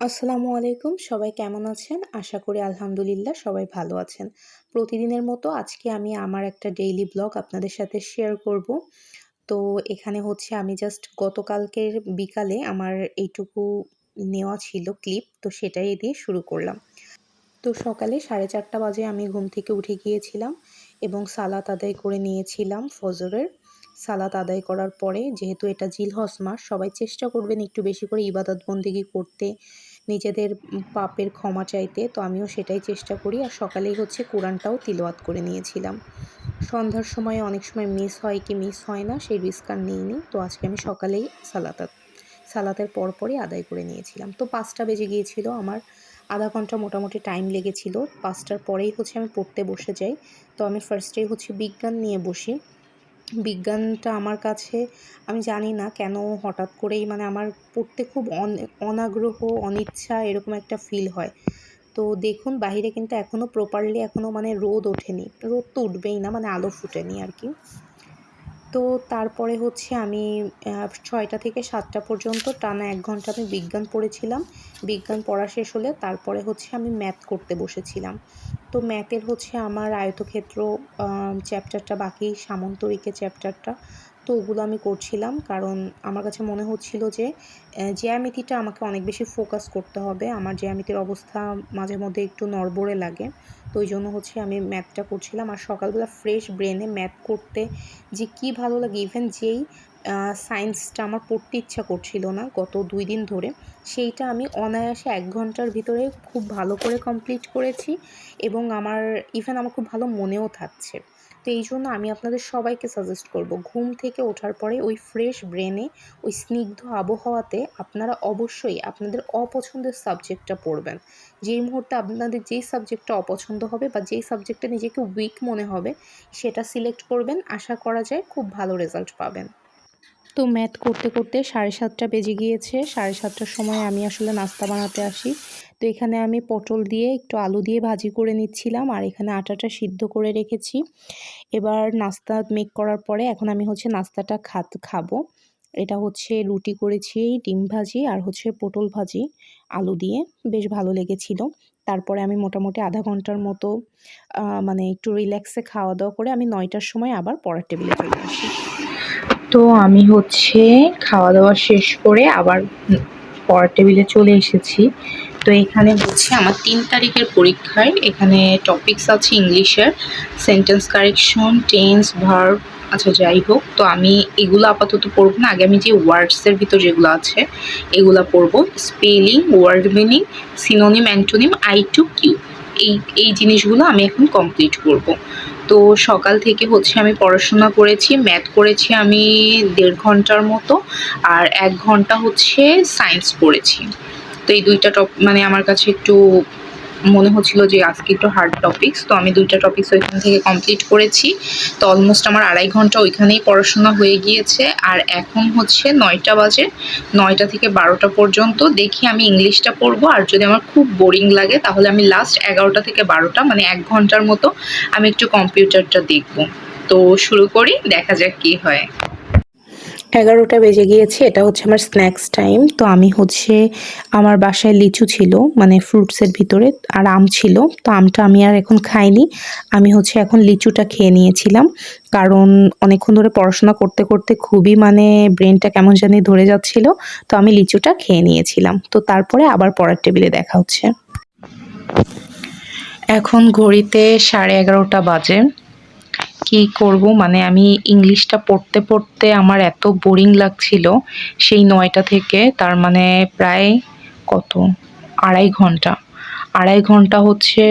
আসসালামু আলাইকুম। সবাই কেমন আছেন? আশা করি আলহামদুলিল্লাহ সবাই ভালো আছেন। প্রতিদিনের মতো আজকে আমি আমার একটা ডেইলি ব্লগ আপনাদের সাথে শেয়ার করব। তো এখানে হচ্ছে আমি জাস্ট গতকালকের বিকালে আমার এইটুকু নেওয়া ছিল ক্লিপ তো সেটাই দিয়ে শুরু করলাম। তো সকালে সাড়ে চারটা বাজে আমি ঘুম থেকে উঠে গিয়েছিলাম এবং সালাত আদায় করে নিয়েছিলাম ফজরের। সালাত আদায় করার পরে, যেহেতু এটা জিলহস মাস সবাই চেষ্টা করবেন একটু বেশি করে ইবাদত বন্দিগি করতে। নিজেদের পাপের ক্ষমা চাইতে, তো আমিও সেটাই চেষ্টা করি। আর সকালেই হচ্ছে কোরআনটাও তিলওয়াত করে নিয়েছিলাম। সন্ধ্যার সময় অনেক সময় মিস হয় কি মিস হয় না, সেই রিস্ক আর নিইনি। তো আজকে আমি সকালেই সালাতাত সালাতের পরপরই আদায় করে নিয়েছিলাম। তো পাঁচটা বেজে গিয়েছিল আমার। আধা ঘণ্টা মোটামুটি টাইম লেগেছিল। পাঁচটার পরেই হচ্ছে আমি পড়তে বসে যাই। তো আমি ফার্স্টেই হচ্ছে বিজ্ঞান নিয়ে বসি। বিজ্ঞানটা আমার কাছে, আমি জানি না কেন হঠাৎ করেই মানে আমার পড়তে খুব অনাগ্রহ, অনিচ্ছা এরকম একটা ফিল হয়। তো দেখুন বাহিরে কিন্তু এখনও প্রপারলি এখনও মানে রোদ ওঠেনি। রোদ তো উঠবেই না মানে আলো ফুটেনি আর কি। তো তারপরে হচ্ছে আমি ছয়টা থেকে সাতটা পর্যন্ত টানা এক ঘণ্টা আমি বিজ্ঞান পড়েছিলাম। বিজ্ঞান পড়া শেষ হলে তারপরে হচ্ছে আমি ম্যাথ করতে বসেছিলাম। তো ম্যাথের হচ্ছে আমার আয়তক্ষেত্র চ্যাপ্টারটা বাকি সামন্তরিকে চ্যাপ্টারটা তো ওগুলো আমি করছিলাম। কারণ আমার কাছে মনে হচ্ছিল যে জ্যামিতিটা আমাকে অনেক বেশি ফোকাস করতে হবে। আমার জ্যামিতির অবস্থা মাঝে মধ্যে একটু নড়বড়ে লাগে। তো ওই জন্য হচ্ছে আমি ম্যাথটা করছিলাম। আর সকালবেলা ফ্রেশ ব্রেনে ম্যাথ করতে যে কি ভালো লাগে ইভেন যেই সায়েন্সটা আমার পড়তে ইচ্ছা করছিল না গত দুই দিন ধরে, সেইটা আমি অনায়াসে এক ঘণ্টার ভিতরে খুব ভালো করে কমপ্লিট করেছি। এবং আমার ইভেন আমার খুব ভালো মনেও থাকছে। তো এই জন্য আমি আপনাদের সবাইকে সাজেস্ট করব, ঘুম থেকে ওঠার পরে ওই ফ্রেশ ব্রেনে ওই স্নিগ্ধ আবহাওয়াতে আপনারা অবশ্যই আপনাদের অপছন্দের সাবজেক্টটা পড়বেন। যেই মুহূর্তে আপনাদের যেই সাবজেক্টটা অপছন্দ হবে বা যেই সাবজেক্টটা নিজেকে উইক মনে হবে, সেটা সিলেক্ট করবেন, আশা করা যায় খুব ভালো রেজাল্ট পাবেন। তো ম্যাথ করতে করতে সাড়ে সাতটা বেজে গিয়েছে। সাড়ে সাতটার সময় আমি আসলে নাস্তা বানাতে আসি। তো এখানে আমি পটল দিয়ে একটু আলু দিয়ে ভাজি করে নিচ্ছিলাম আর এখানে আটাটা সিদ্ধ করে রেখেছি। এবার নাস্তা মেক করার পরে এখন আমি হচ্ছে নাস্তাটা খাত খাব। এটা হচ্ছে রুটি করেছি, ডিম ভাজি আর হচ্ছে পটল ভাজি, আলু দিয়ে। বেশ ভালো লেগেছিল। তারপরে আমি মোটামুটি আধা ঘণ্টার মতো মানে একটু রিল্যাক্সে খাওয়া দাওয়া করে আমি নয়টার সময় আবার পড়ার টেবিলে চলে আসি। তো আমি হচ্ছে খাওয়া দাওয়া শেষ করে আবার পড়ার টেবিলে চলে এসেছি। তো এখানে হচ্ছে আমার তিন তারিখের পরীক্ষায় এখানে টপিকস আছে ইংলিশের সেন্টেন্স কারেকশন টেন্স ভার্ব আচ্ছা যাই হোক, তো আমি এগুলো আপাতত পড়ব না, আগে আমি যে ওয়ার্ডসের ভিতর যেগুলো আছে, এগুলো পড়ব। Spelling word meaning synonym antonym I to Q এই এই জিনিসগুলো আমি এখন কমপ্লিট করব। তো সকাল থেকে হচ্ছে আমি পড়াশোনা করেছি ম্যাথ করেছি আমি দেড় ঘণ্টার মতো, আর এক ঘণ্টা হচ্ছে সায়েন্স পড়েছি। তো এই দুইটা টপ মানে আমার কাছে একটু মনে হচ্ছিল যে আজকে একটু হার্ড টপিক্স তো আমি দুইটা টপিক্স ওইখান থেকে কমপ্লিট করেছি। তো অলমোস্ট আমার আড়াই ঘণ্টা ওইখানেই পড়াশোনা হয়ে গিয়েছে। আর এখন হচ্ছে নয়টা বাজে, নয়টা থেকে বারোটা পর্যন্ত। দেখি আমি ইংলিশটা পড়ব, আর যদি আমার খুব বোরিং লাগে, তাহলে আমি লাস্ট এগারোটা থেকে বারোটা মানে এক ঘণ্টার মতো আমি একটু কম্পিউটারটা দেখব। তো শুরু করি, দেখা যাক কী হয়। এগারোটা বেজে গিয়েছে, এটা হচ্ছে আমার স্ন্যাক্স টাইম তো আমি হচ্ছে আমার বাসায় লিচু ছিল মানে ফ্রুটসের ভিতরে, আর আম ছিল। তো আমটা আমি আর এখন খাইনি। আমি হচ্ছে এখন লিচুটা খেয়ে নিয়েছিলাম। কারণ অনেকক্ষণ ধরে পড়াশোনা করতে করতে খুবই মানে ব্রেনটা কেমন জানি ধরে যাচ্ছিল। তো আমি লিচুটা খেয়ে নিয়েছিলাম। তো তারপরে আবার পড়ার টেবিলে দেখা হচ্ছে। এখন ঘড়িতে সাড়ে এগারোটা বাজে। কি করব? মানে আমি ইংলিশটা পড়তে পড়তে আমার এত বোরিং লাগছিল সেই নয়টা থেকে। তার মানে প্রায় কত? আড়াই ঘণ্টা। আড়াই ঘণ্টা হচ্ছে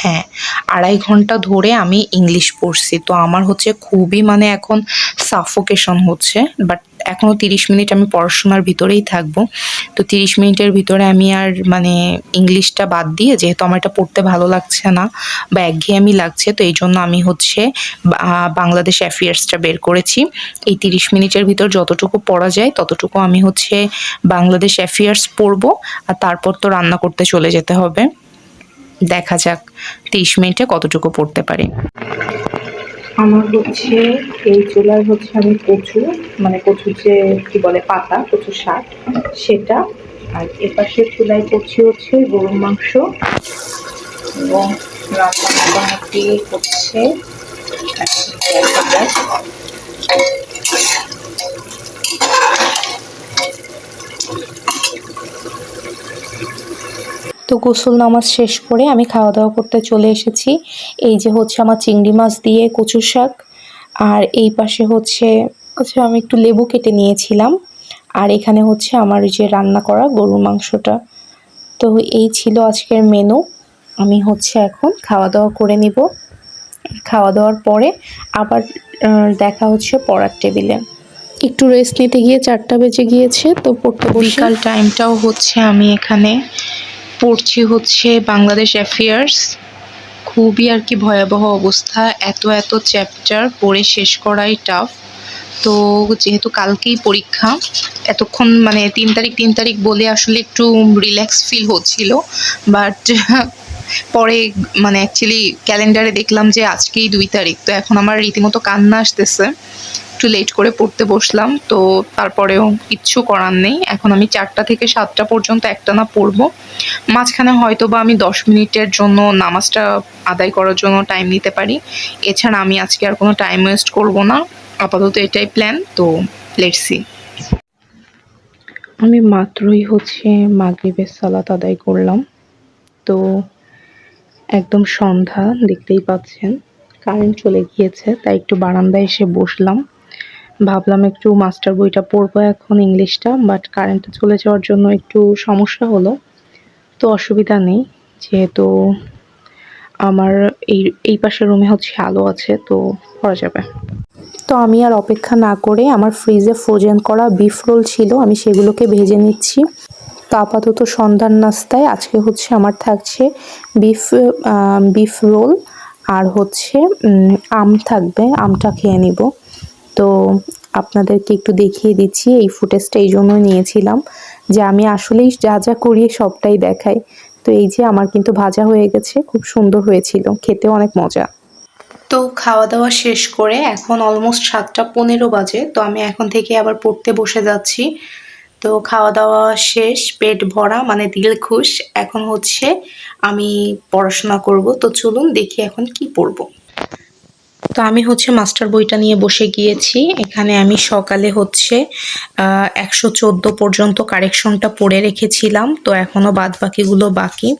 হ্যাঁ আড়াই ঘণ্টা ধরে আমি ইংলিশ পড়ছি। তো আমার হচ্ছে খুবই মানে এখন সাফোকেশন হচ্ছে বাট এখনও তিরিশ মিনিট আমি পড়াশোনার ভিতরেই থাকব। তো তিরিশ মিনিটের ভিতরে আমি আর মানে ইংলিশটা বাদ দিয়ে, যেহেতু আমার এটা পড়তে ভালো লাগছে না বা একঘেয়েমি লাগছে, তো এই জন্য আমি হচ্ছে বাংলাদেশ অ্যাফেয়ার্সটা বের করেছি। এই তিরিশ মিনিটের ভিতর যতটুকু পড়া যায়, ততটুকু আমি হচ্ছে বাংলাদেশ অ্যাফেয়ার্স পড়ব আর তারপর তো রান্না করতে চলে যেতে হবে। দেখা যাক তিরিশ মিনিটে কতটুকু পড়তে পারি। আমার হচ্ছে, এই চুলায় হচ্ছে আমি কচু মানে কচু যে কি বলে পাতা কচু শাক, সেটা। আর এপাশের চুলায় করছি হচ্ছে গরুর মাংস এবং রান্না মোটামুটি হচ্ছে এখন দেখা যাক। তো গোসল নামাজ শেষ করে আমি খাওয়া দাওয়া করতে চলে এসেছি। এই যে হচ্ছে আমার চিংড়ি মাছ দিয়ে কচু শাক, আর এই পাশে হচ্ছে হচ্ছে আমি একটু লেবু কেটে নিয়েছিলাম, আর এখানে হচ্ছে আমার যে রান্না করা গরুর মাংসটা। তো এই ছিল আজকের মেনু আমি হচ্ছে এখন খাওয়া দাওয়া করে নিব। খাওয়া দাওয়ার পরে আবার দেখা হচ্ছে পড়ার টেবিলে। একটু রেস্ট নিতে গিয়ে চারটা বেজে গিয়েছে, তো পড়তে বিকাল টাইমটাও হচ্ছে আমি এখানে পড়ছি হচ্ছে বাংলাদেশ অ্যাফেয়ার্স খুবই আর কি ভয়াবহ অবস্থা। এত এত চ্যাপ্টার পড়ে শেষ করাই টাফ তো যেহেতু কালকেই পরীক্ষা, এতক্ষণ মানে তিন তারিখ তিন তারিখ বলে আসলে একটু রিল্যাক্স ফিল হচ্ছিল। বাট পরে মানে অ্যাকচুয়ালি ক্যালেন্ডারে দেখলাম যে আজকেই দুই তারিখ। তো এখন আমার রীতিমতো কান্না আসতেছে। একটু লেট করে পড়তে বসলাম, তো তারপরেও কিচ্ছু করার নেই। এখন আমি চারটা থেকে সাতটা পর্যন্ত একটা না পড়ব। মাঝখানে হয়তো বা আমি দশ মিনিটের জন্য নামাজটা আদায় করার জন্য টাইম নিতে পারি। এছাড়া আমি আজকে আর কোনো টাইম ওয়েস্ট করব না। আপাতত এটাই প্ল্যান তো লেটসি আমি মাত্রই হচ্ছে মাগরিবের সালাত আদায় করলাম। তো একদম সন্ধ্যা, দেখতেই পাচ্ছেন। কারেন্ট চলে গিয়েছে, তাই একটু বারান্দায় এসে বসলাম। ভাবলাম একটু মাস্টার বইটা পড়ব এখন ইংলিশটা বাট কারেন্টটা চলে যাওয়ার জন্য একটু সমস্যা হলো। তো অসুবিধা নেই, যেহেতু আমার এই এই পাশের রুমে হচ্ছে আলো আছে, তো করা যাবে। তো আমি আর অপেক্ষা না করে আমার ফ্রিজে ফ্রোজেন করা বিফ রোল ছিল, আমি সেগুলোকে ভেজে নিচ্ছি। তো আপাতত সন্ধ্যার নাস্তায় আজকে হচ্ছে আমার থাকছে বিফ বিফ রোল আর হচ্ছে আম থাকবে, আমটা খেয়ে নিব। তো আপনাদেরকে একটু দেখিয়ে দিচ্ছি, এই ফুটেজটা এই জন্য নিয়েছিলাম যে আমি আসলেই যা যা করি সবটাই দেখাই। তো এই যে আমার কিন্তু ভাজা হয়ে গেছে, খুব সুন্দর হয়েছিল খেতে অনেক মজা। তো খাওয়া দাওয়া শেষ করে এখন অলমোস্ট সাতটা পনেরো বাজে, তো আমি এখন থেকে আবার পড়তে বসে যাচ্ছি। তো খাওয়া দাওয়া শেষ, পেট ভরা মানে দিল খুশ। এখন হচ্ছে আমি পড়াশোনা করব, তো চলুন দেখি এখন কি পড়ব। তো আমি হচ্ছে মাস্টার বইটা নিয়ে বসে গিয়েছি। এখানে আমি সকালে হচ্ছে একশো চোদ্দ পর্যন্ত কারেকশনটা পড়ে রেখেছিলাম, তো এখনও বাদ বাকিগুলো বাকি।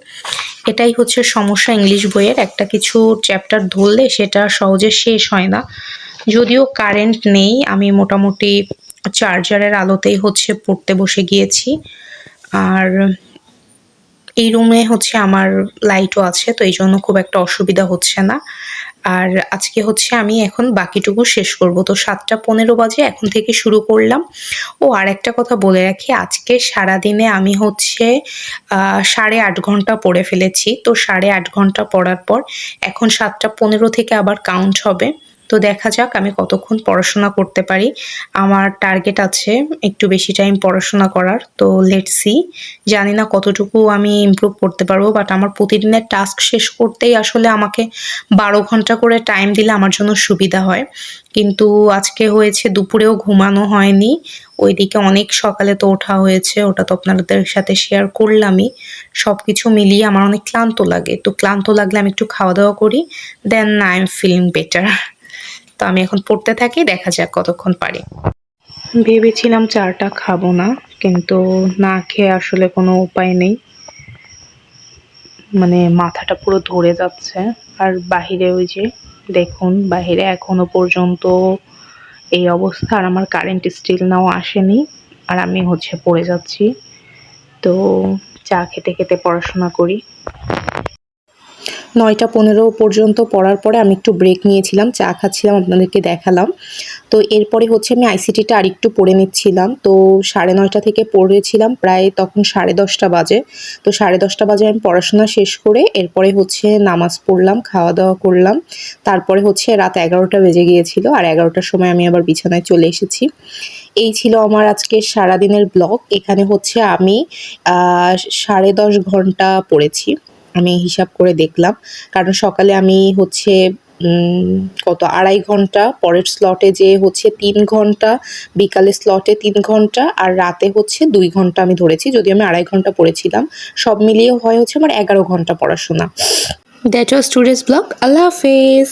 এটাই হচ্ছে সমস্যা ইংলিশ বইয়ের, একটা কিছু চ্যাপ্টার ধরলে সেটা সহজে শেষ হয় না। যদিও কারেন্ট নেই, আমি মোটামুটি চার্জারের আলোতেই হচ্ছে পড়তে বসে গিয়েছি। আর এই রুমে হচ্ছে আমার লাইটও আছে, তো এই জন্য খুব একটা অসুবিধা হচ্ছে না। আর আজকে হচ্ছে আমি এখন বাকিটুকু শেষ করব। তো সাতটা পনেরো বাজে এখন থেকে শুরু করলাম। ও, আর একটা কথা বলে রাখি, আজকে সারাদিনে আমি হচ্ছে সাড়ে আট ঘণ্টা পড়ে ফেলেছি। তো সাড়ে আট ঘণ্টা পড়ার পর এখন সাতটা পনেরো থেকে আবার কাউন্ট হবে। তো দেখা যাক, আমি কতক্ষণ পড়াশোনা করতে পারি। আমার টার্গেট আছে একটু বেশি টাইম পড়াশোনা করার, তো লেট সি জানি না কতটুকু আমি ইমপ্রুভ করতে পারব বাট আমার প্রতিদিনের টাস্ক শেষ করতেই আসলে আমাকে বারো ঘণ্টা করে টাইম দিলে আমার জন্য সুবিধা হয়। কিন্তু আজকে হয়েছে, দুপুরেও ঘুমানো হয়নি। ওইদিকে অনেক সকালে তো ওঠা হয়েছে, ওটা তো আপনাদের সাথে শেয়ার করলামই। সব কিছু মিলিয়ে আমার অনেক ক্লান্ত লাগে। তো ক্লান্ত লাগলে আমি একটু খাওয়া দাওয়া করি then I am feeling better তো আমি এখন পড়তে থাকি, দেখা যাক কতক্ষণ পারি। ভেবেছিলাম চাটা খাব না, কিন্তু না খেয়ে আসলে কোনো উপায় নেই। মানে মাথাটা পুরো ধরে যাচ্ছে, আর বাহিরে ওই যে দেখুন, বাহিরে এখনও পর্যন্ত এই অবস্থা, আর আমার কারেন্ট স্টিল নাও আসেনি, আর আমি হচ্ছে পড়ে যাচ্ছি। তো চা খেতে খেতে পড়াশোনা করি। নয়টা পনেরো পর্যন্ত পড়ার পরে আমি একটু ব্রেক নিয়েছিলাম, চা খাচ্ছিলাম, আপনাদেরকে দেখালাম। তো এরপরে হচ্ছে আমি আইসিটিটা আরেকটু পড়ে নিচ্ছিলাম। তো সাড়ে নয়টা থেকে পড়েছিলাম, প্রায় তখন সাড়ে দশটা বাজে। তো সাড়ে দশটা বাজে আমি পড়াশোনা শেষ করে এরপরে হচ্ছে নামাজ পড়লাম, খাওয়া দাওয়া করলাম। তারপরে হচ্ছে রাত এগারোটা বেজে গিয়েছিল, আর এগারোটার সময় আমি আবার বিছানায় চলে এসেছি। এই ছিল আমার আজকে সারাদিনের ব্লগ এখানে হচ্ছে আমি সাড়ে দশ ঘণ্টা পড়েছি। আমি হিসাব করে দেখলাম। কারণ সকালে আমি হচ্ছে কত আড়াই ঘণ্টা, পরের স্লটে যে হচ্ছে তিন ঘণ্টা বিকালে স্লটে তিন ঘণ্টা, আর রাতে হচ্ছে দুই ঘণ্টা আমি ধরেছি যদি আমি আড়াই ঘণ্টা পড়েছিলাম। সব মিলিয়ে হয় হচ্ছে আমার এগারো ঘণ্টা পড়াশোনা। দ্যাট ওয়াজ টুডেজ ব্লগ আল্লাহ হাফেজ।